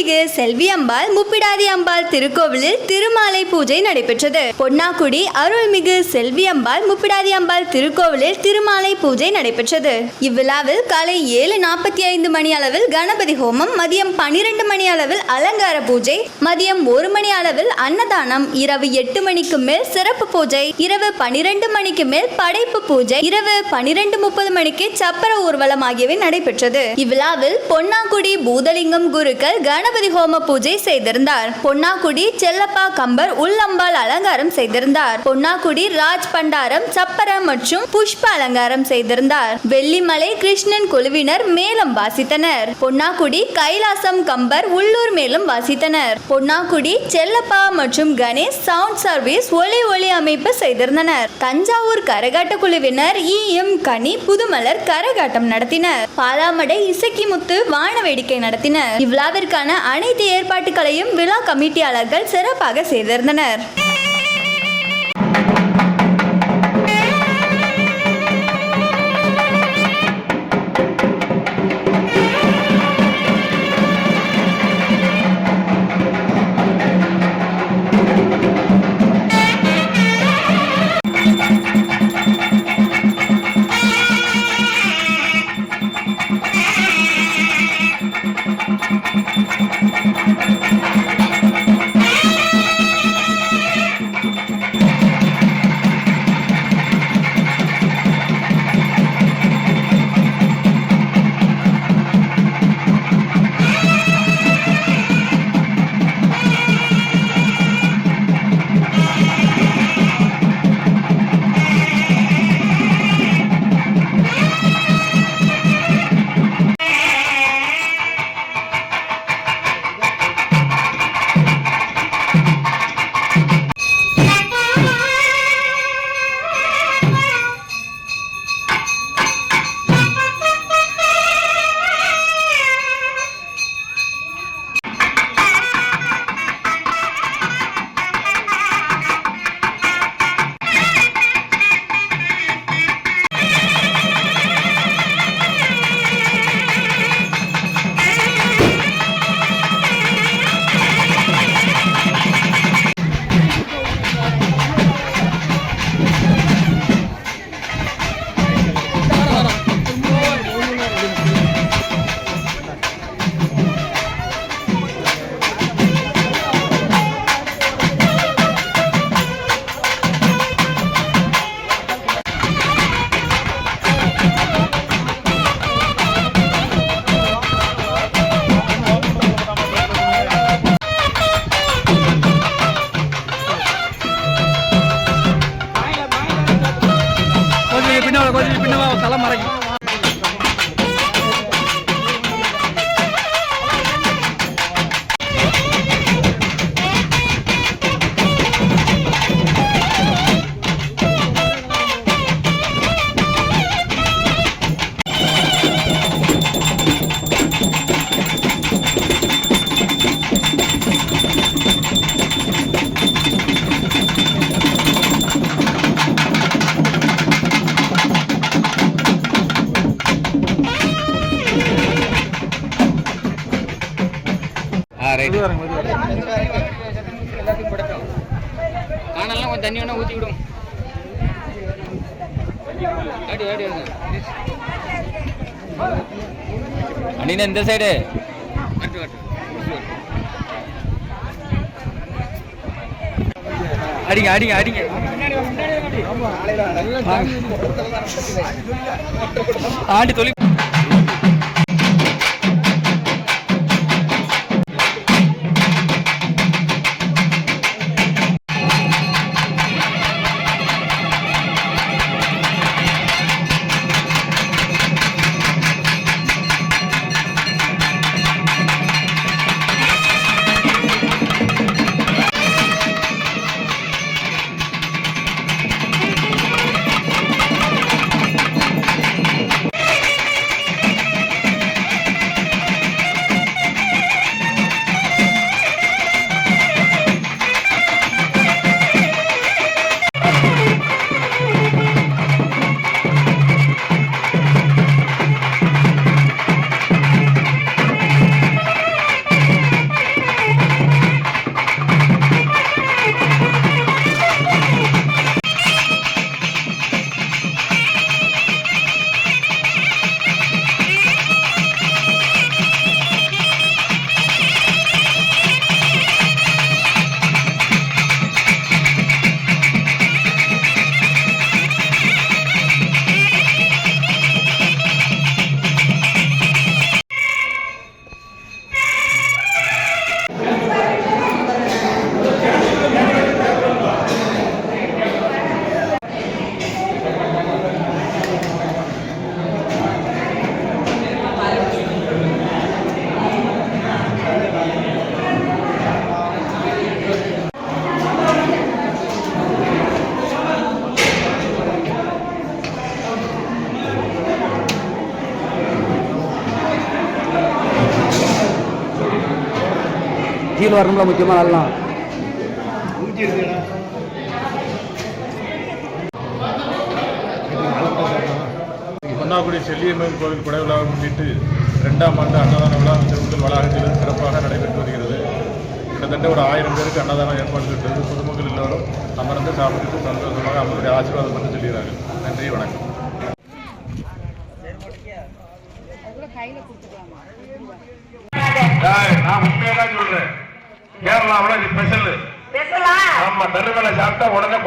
அருள்மிகு செல்வி அம்பாள் முப்பிடாதி அம்பாள் திருக்கோவிலில் திருமாலை பூஜை நடைபெற்றது. பொன்னாக்குடி அருள்மிகு செல்வி அம்பாள் முப்பிடாதி அம்பாள் திருக்கோவிலில் திருமாலை பூஜை நடைபெற்றது. இவ்விழாவில் காலை ஏழு நாற்பத்தி ஐந்து மணி அளவில் கணபதி ஹோமம் மதியம் பனிரெண்டு மணி அளவில் அலங்கார பூஜை மதியம் ஒரு மணி அளவில் அன்னதானம் இரவு எட்டு மணிக்கு மேல் சிறப்பு பூஜை இரவு பனிரெண்டு மணிக்கு மேல் படைப்பு பூஜை இரவு பனிரெண்டு முப்பது மணிக்கு சப்பர ஊர்வலம் ஆகியவை நடைபெற்றது. இவ்விழாவில் பொன்னாக்குடி பூதலிங்கம் குருக்கள் கண கணபதி ஹோம பூஜை செய்திருந்தார். பொன்னாக்குடி செல்லப்பா கம்பர் உள்ளம்பால் அலங்காரம் செய்திருந்தார். பொன்னாக்குடி ராஜ் பண்டாரம் சப்பர மற்றும் புஷ்ப அலங்காரம் செய்திருந்தார். வெள்ளிமலை கிருஷ்ணன் குழுவினர் மேலும் வாசித்தனர். பொன்னாக்குடி கைலாசம் கம்பர் உள்ளூர் மேலும் வாசித்தனர். பொன்னாக்குடி செல்லப்பா மற்றும் கணேஷ் சவுண்ட் சர்வீஸ் ஒலி ஒளி அமைப்பு செய்திருந்தனர். தஞ்சாவூர் கரகாட்ட குழுவினர் இ. எம். கனி புதுமலர் கரகாட்டம் நடத்தினர். பாலாமடை இசக்கிமுத்து வான வேடிக்கை நடத்தினர். இவ்விழாவிற்கான அனைத்து ஏற்பாட்டுகளையும் விழா கமிட்டியாளர்கள் சிறப்பாக செய்திருந்தனர். கொஞ்சம் பின்னவா கொஞ்சம் பின்னவா தலை மறைக்கும். காணலாம் கொஞ்சம் தண்ணி வேணா ஊற்றி விடும் ஆடி அண்ணா இந்த சைடு அடிங்க அடிங்க அடிங்க. ஆண்டி தொழில் கீழே வரணும்ல முக்கியமாக எல்லாம் பொன்னாக்குடி செல்லியம்மன் கோவில் குடை விழாவை முன்னிட்டு இரண்டாம் ஆண்டு அன்னதான விழா திருவுங்கல் வளாகத்தில் சிறப்பாக நடைபெற்று வருகிறது. கிட்டத்தட்ட ஒரு ஆயிரம் பேருக்கு அன்னதானம் ஏற்பாடு செய்தது பொதுமக்கள் எல்லோரும் அமர்ந்து சாப்பிட்டு சந்தோஷமாக அவங்களுடைய ஆசீர்வாதம் பண்ணி சொல்கிறார்கள் நன்றி வணக்கம். நான் உண்மையை தான் சொல்றேன். கேரளாவில் இது ஸ்பெஷல் ஆமா தருமலை சாப்பிட்டா உடனே